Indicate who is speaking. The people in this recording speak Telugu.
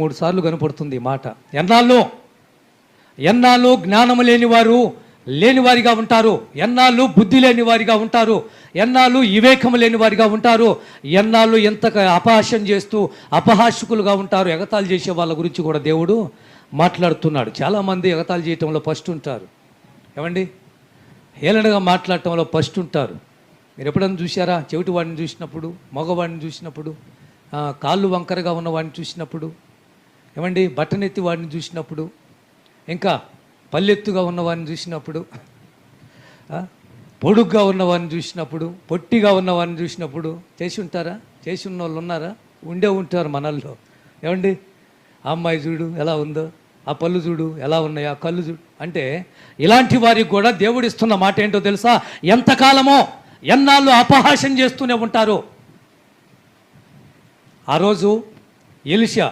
Speaker 1: మూడు సార్లు కనపడుతుంది మాట. ఎన్నాళ్ళు? ఎన్నాళ్ళు జ్ఞానము లేనివారు లేనివారిగా ఉంటారు? ఎన్నాళ్ళు బుద్ధి లేని వారిగా ఉంటారు? ఎన్నాళ్ళు వివేకము లేని వారిగా ఉంటారు? ఎన్నాళ్ళు ఎంత అపహాస్యం చేస్తూ అపహాషకులుగా ఉంటారు? ఎగతాళి చేసే వాళ్ళ గురించి కూడా దేవుడు మాట్లాడుతున్నాడు. చాలామంది ఎగతాళి చేయటంలో ఫస్ట్ ఉంటారు. ఏమండి? హేళనగా మాట్లాడటంలో ఫస్ట్ ఉంటారు. మీరు ఎప్పుడైనా చూసారా చెవిటి వాడిని చూసినప్పుడు మగవాడిని చూసినప్పుడు కాళ్ళు వంకరగా ఉన్న వాడిని చూసినప్పుడు ఏమండి బట్టనెత్తి వాడిని చూసినప్పుడు ఇంకా పల్లెత్తుగా ఉన్నవాడిని చూసినప్పుడు పొడుగ్గా ఉన్నవాడిని చూసినప్పుడు పొట్టిగా ఉన్నవాడిని చూసినప్పుడు చేసి ఉంటారా? చేసి ఉన్న వాళ్ళు ఉన్నారా? ఉండే ఉంటారు మనల్లో. ఏమండి ఆ అమ్మాయి చూడు ఎలా ఉందో ఆ పళ్ళు చూడు ఎలా ఉన్నాయి ఆ కళ్ళు చూడు అంటే ఇలాంటి వారికి కూడా దేవుడు ఇస్తున్న మాట ఏంటో తెలుసా? ఎంతకాలమో ఎన్నాళ్ళు అపహాస్యం చేస్తూనే ఉంటారు. ఆ రోజు ఎలిషా